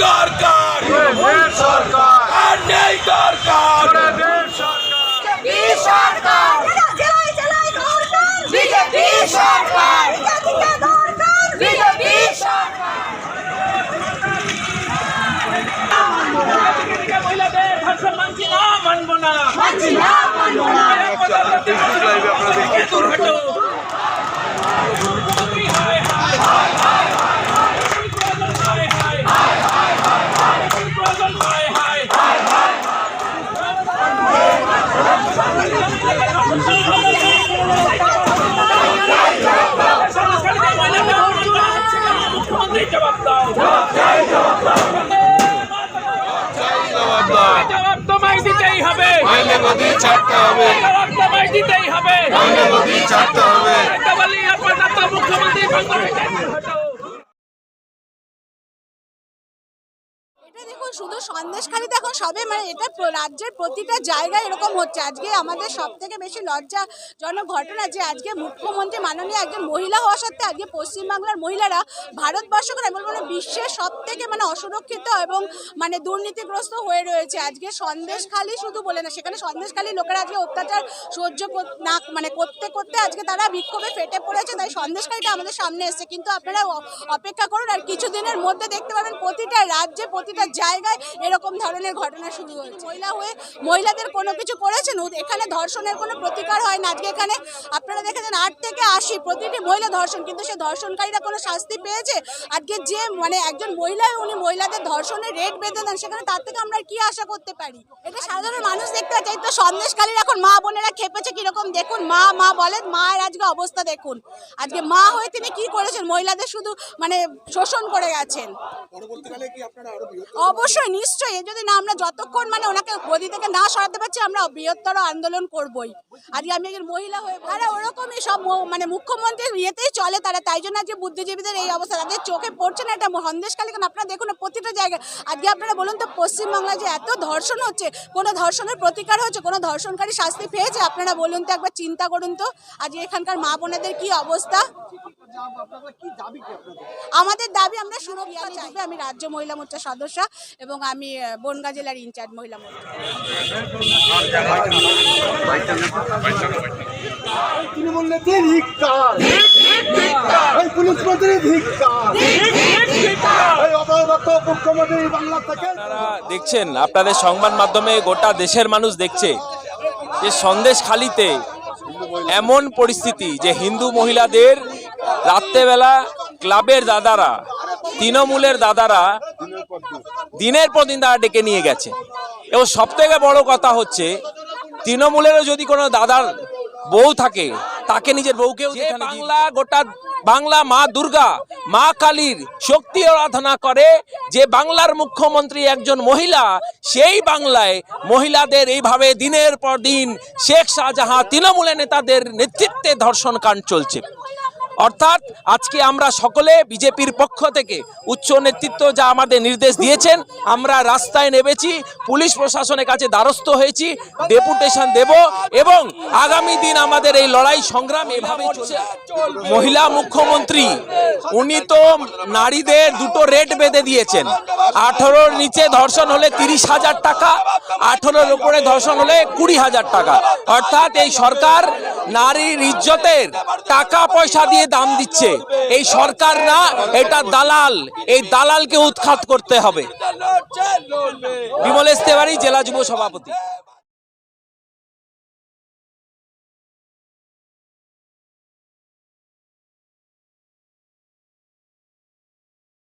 দরকার সরকার। আর নেই দরকার। সরকার। বিজেপি সরকার। বিজেপি সরকার মানছি না মানবো না। মানছি না। হবে নদী ছাড়তে হবে। দিতেই হবে। মাইনে নদী ছাড়তে হবে। মুখ্যমন্ত্রী দেখুন শুধু সন্দেশখালিতে এখন সবে মানে এটা রাজ্যের প্রতিটা জায়গায় এরকম হচ্ছে। আজকে আমাদের সব থেকে বেশি লজ্জাজনক ঘটনা যে আজকে মুখ্যমন্ত্রী মাননীয় একজন মহিলা হওয়া সত্ত্বেও আজকে পশ্চিমবাংলার মহিলারা ভারতবর্ষ করে এবং মানে বিশ্বের সব থেকে মানে অসুরক্ষিত এবং মানে দুর্নীতিগ্রস্ত হয়ে রয়েছে। আজকে সন্দেশখালি শুধু বলে না, সেখানে সন্দেশখালি লোকেরা আজকে অত্যাচার সহ্য না মানে করতে করতে আজকে তারা বিক্ষোভে ফেটে পড়েছে, তাই সন্দেশখালিটা আমাদের সামনে এসেছে। কিন্তু আপনারা অপেক্ষা করুন, আর কিছুদিনের মধ্যে দেখতে পাবেন প্রতিটা রাজ্যে, প্রতিটা জায়গায় এরকম ধরনের ঘটনা শুরু হয়েছে। মহিলা হয়ে মহিলাদের কোনো কিছু করেছেন? এখানে ধর্ষণের কোনো প্রতিকার হয় না। আজকে এখানে আপনারা দেখেছেন আট থেকে আশি প্রতিটি মহিলা ধর্ষণ কিন্তু সে ধর্ষণকারীরা কোনো শাস্তি পেয়েছে? আজকে যে মানে একজন মহিলা উনি মহিলাদের ধর্ষণের রেট বেঁধে দেন সেখানে তার থেকে আমরা কি আশা করতে পারি? এটা সাধারণ মানুষ দেখতে চাই তো সন্দেশকালীর এখন মা বোনেরা খেপেছে কীরকম? দেখুন মা মা বলেন মায়ের আজকে অবস্থা দেখুন। আজকে মা হয়ে তিনি কি করেছেন? মহিলাদের শুধু মানে শোষণ করে গেছেন। অবশ্যই নিশ্চয়ই। এ যদি না আমরা যতক্ষণ মানে ওনাকে গদি থেকে না সরাতে পারছি আমরা বৃহত্তর আন্দোলন করবই। আজকে আমি একজন মহিলা হয়ে তারা ওরকমই সব মানে মুখ্যমন্ত্রীর ইয়েতেই চলে তারা। তাই জন্য আজকে বুদ্ধিজীবীদের এই অবস্থা। তাদের চোখে পড়ছে না এটা সন্দেশকালী কারণ আপনারা দেখুন প্রতিটা জায়গায়। আজকে আপনারা বলুন তো পশ্চিমবাংলায় যে এত ধর্ষণ হচ্ছে কোনো ধর্ষণের প্রতিকার হচ্ছে কোনো ধর্ষণকারী শাস্তি পেয়েছে? আপনারা বলুন তো একবার চিন্তা করুন তো আজকে এখানকার মা বোনেদের কি অবস্থা? আমাদের দাবি আমরা চাই। আমি রাজ্য মহিলা মোর্চার সদস্য। এবং আমি বনগাঁ জেলার ইনচার্জ মহিলা মোর্চা। তৃণমূল নেত্রী ধিক্কার পুলিশ মন্ত্রী ধিক্কার এই অবগত মুখ্যমন্ত্রী বাংলা থেকে। আপনারা দেখছেন আপনাদের সংবাদ মাধ্যমে গোটা দেশের মানুষ দেখছে যে সন্দেশ খালিতে এমন পরিস্থিতি যে হিন্দু মহিলাদের রাত্রেবেলা ক্লাবের দাদারা তৃণমূলের দাদারা দিনের পর দিন তারা ডেকে নিয়ে গেছে। এবং সব থেকে বড় কথা হচ্ছে তৃণমূলেরও যদি কোনো দাদার বউ থাকে তাকে নিজের বউকেও বাংলা গোটা বাংলা মা দুর্গা মা কালীর শক্তি আরাধনা করে যে বাংলার মুখ্যমন্ত্রী একজন মহিলা সেই বাংলায় মহিলাদের এইভাবে দিনের পর দিন শেখ শাহজাহাঁ তৃণমূলের নেতাদের নেতৃত্বে ধর্ষণ কাণ্ড চলছে। অর্থাৎ আজকে আমরা সকলে বিজেপির পক্ষ থেকে উচ্চ নেতৃত্ব যা আমাদের নির্দেশ দিয়েছেন, আমরা রাস্তায় নেমেছি, পুলিশ প্রশাসনের কাছে দ্বারস্থ হয়েছি, ডেপুটেশন দেব এবং আগামী দিন আমাদের এই লড়াই সংগ্রাম এভাবে চলছে। মহিলা মুখ্যমন্ত্রী, উনি তো নারীদের দুটো রেট বেঁধে দিয়েছেন। আঠারোর নিচে ধর্ষণ হলে তিরিশ হাজার টাকা, আঠারোর উপরে ধর্ষণ হলে কুড়ি হাজার টাকা। অর্থাৎ এই সরকার নারীর ইজ্জতের টাকা পয়সা দিয়ে দাম দিচ্ছে। এই সরকার না এটা দালাল। এই দালালকে উৎখাত করতে হবে। বিমলেশ তেওয়ারি, জেলা যুব সভাপতি।